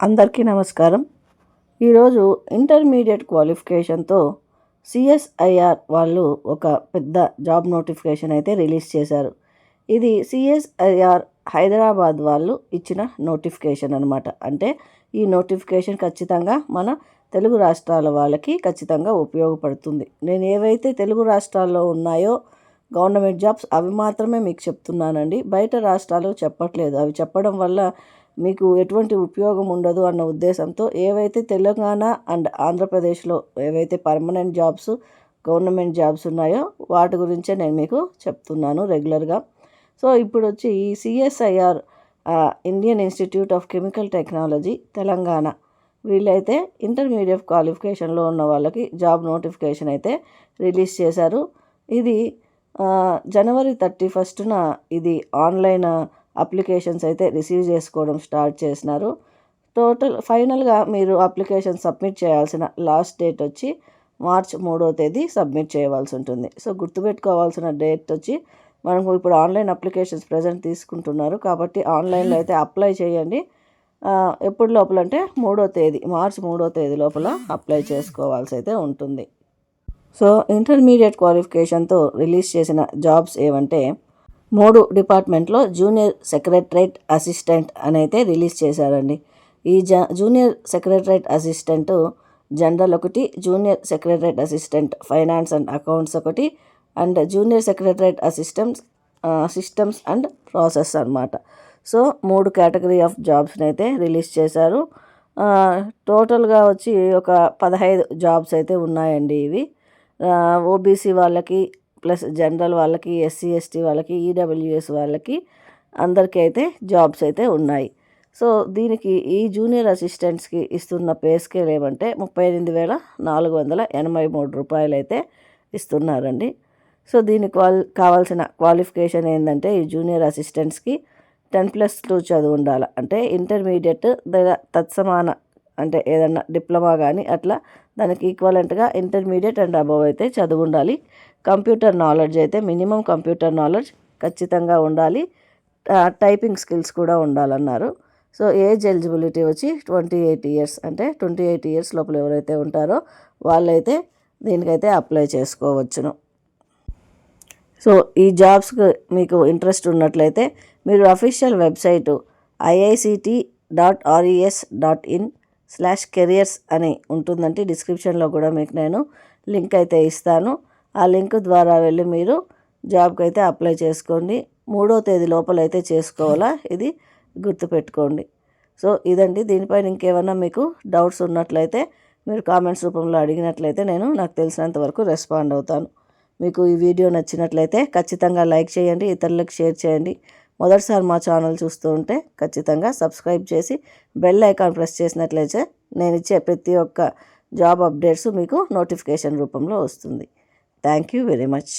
అందరికీ నమస్కారం. ఈరోజు ఇంటర్మీడియట్ క్వాలిఫికేషన్తో సిఎస్ఐఆర్ వాళ్ళు ఒక పెద్ద జాబ్ నోటిఫికేషన్ అయితే రిలీజ్ చేశారు. ఇది సిఎస్ఐఆర్ హైదరాబాద్ వాళ్ళు ఇచ్చిన నోటిఫికేషన్ అనమాట అంటే ఈ నోటిఫికేషన్ ఖచ్చితంగా మన తెలుగు రాష్ట్రాల వాళ్ళకి ఖచ్చితంగా ఉపయోగపడుతుంది. నేను ఏవైతే తెలుగు రాష్ట్రాల్లో ఉన్నాయో గవర్నమెంట్ జాబ్స్ అవి మాత్రమే మీకు చెప్తున్నానండి. బయట రాష్ట్రాలు చెప్పట్లేదు. అవి చెప్పడం వల్ల మీకు ఎటువంటి ఉపయోగం ఉండదు అన్న ఉద్దేశంతో ఏవైతే తెలంగాణ అండ్ ఆంధ్రప్రదేశ్లో ఏవైతే పర్మనెంట్ జాబ్స్ గవర్నమెంట్ జాబ్స్ ఉన్నాయో వాటి గురించే నేను మీకు చెప్తున్నాను రెగ్యులర్గా సో ఇప్పుడు వచ్చి ఈ CSIR Indian Institute of Chemical Technology Telangana. వీళ్ళైతే ఇంటర్మీడియట్ క్వాలిఫికేషన్లో ఉన్న వాళ్ళకి జాబ్ నోటిఫికేషన్ అయితే రిలీజ్ చేశారు. ఇది జనవరి థర్టీ ఫస్ట్న ఇది ఆన్లైన్ అప్లికేషన్స్ అయితే రిసీవ్ చేసుకోవడం స్టార్ట్ చేసినారు. టోటల్ ఫైనల్గా మీరు అప్లికేషన్ సబ్మిట్ చేయాల్సిన లాస్ట్ డేట్ వచ్చి మార్చ్ మూడో తేదీ సబ్మిట్ చేయవలసి ఉంటుంది. సో గుర్తుపెట్టుకోవాల్సిన డేట్ వచ్చి మనకు ఇప్పుడు ఆన్లైన్ అప్లికేషన్స్ ప్రజెంట్ తీసుకుంటున్నారు. కాబట్టి ఆన్లైన్లో అయితే అప్లై చేయండి. ఎప్పుడు లోపల అంటే మూడో తేదీ మార్చ్ మూడో తేదీ లోపల అప్లై చేసుకోవాల్సి అయితే ఉంటుంది. సో ఇంటర్మీడియట్ క్వాలిఫికేషన్తో రిలీజ్ చేసిన జాబ్స్ ఏవంటే మూడు డిపార్ట్మెంట్లో జూనియర్ సెక్రటరేట్ అసిస్టెంట్ అని అయితే రిలీజ్ చేశారండి. ఈ జ జూనియర్ సెక్రటరేట్ అసిస్టెంట్ జనరల్ ఒకటి junior secretariat assistant finance and accounts ఒకటి and junior secretariat assistants systems and process అనమాట సో మూడు కేటగిరీ ఆఫ్ జాబ్స్ని అయితే రిలీజ్ చేశారు. టోటల్గా వచ్చి ఒక పదహైదు జాబ్స్ అయితే ఉన్నాయండి ఇవి. ఓబీసీ వాళ్ళకి ప్లస్ జనరల్ వాళ్ళకి ఎస్సీ ఎస్టీ వాళ్ళకి ఈడబ్ల్యూఎస్ వాళ్ళకి అందరికీ అయితే జాబ్స్ అయితే ఉన్నాయి. సో దీనికి ఈ జూనియర్ అసిస్టెంట్స్కి ఇస్తున్న పే స్కేల్ ఏమంటే ముప్పై ఎనిమిది వేల నాలుగు వందల ఎనభై మూడు రూపాయలు అయితే ఇస్తున్నారండి. సో దీనికి క్వాల్ కావాల్సిన క్వాలిఫికేషన్ ఏంటంటే ఈ జూనియర్ అసిస్టెంట్స్కి టెన్ ప్లస్ టూ చదువు ఉండాలి. అంటే ఇంటర్మీడియట్ తత్సమాన అంటే ఏదన్నా డిప్లొమా కానీ అట్లా దానికి ఈక్వలెంట్గా ఇంటర్మీడియట్ అండ్ అబవ్ అయితే చదువు ఉండాలి కంప్యూటర్ నాలెడ్జ్ అయితే మినిమం కంప్యూటర్ నాలెడ్జ్ ఖచ్చితంగా ఉండాలి. టైపింగ్ స్కిల్స్ కూడా ఉండాలన్నారు. సో ఏజ్ ఎలిజిబిలిటీ వచ్చి ట్వంటీ ఎయిట్ ఇయర్స్ అంటే ట్వంటీ ఎయిట్ ఇయర్స్ లోపల ఎవరైతే ఉంటారో వాళ్ళైతే దీనికైతే అప్లై చేసుకోవచ్చును. సో ఈ జాబ్స్కి మీకు ఇంట్రెస్ట్ ఉన్నట్లయితే మీరు official website IICT dot RES dot in slash careers అని ఉంటుందంటే డిస్క్రిప్షన్లో కూడా మీకు నేను లింక్ అయితే ఇస్తాను. ఆ లింక్ ద్వారా వెళ్ళి మీరు జాబ్కి అయితే అప్లై చేసుకోండి. మూడో తేదీ లోపల అయితే చేసుకోవాలా? ఇది గుర్తుపెట్టుకోండి. సో ఇదండి. దీనిపైన ఇంకేమైనా మీకు డౌట్స్ ఉన్నట్లయితే మీరు కామెంట్స్ రూపంలో అడిగినట్లయితే నేను నాకు తెలిసినంత వరకు రెస్పాండ్ అవుతాను. మీకు ఈ వీడియో నచ్చినట్లయితే ఖచ్చితంగా లైక్ చేయండి ఇతరులకు షేర్ చేయండి. మొదటిసారి మా ఛానల్ చూస్తూ ఉంటే ఖచ్చితంగా సబ్స్క్రైబ్ చేసి బెల్ ఐకాన్ ప్రెస్ చేసినట్లయితే నేను ఇచ్చే ప్రతి ఒక్క జాబ్ అప్డేట్స్ మీకు నోటిఫికేషన్ రూపంలో వస్తుంది. Thank you very much.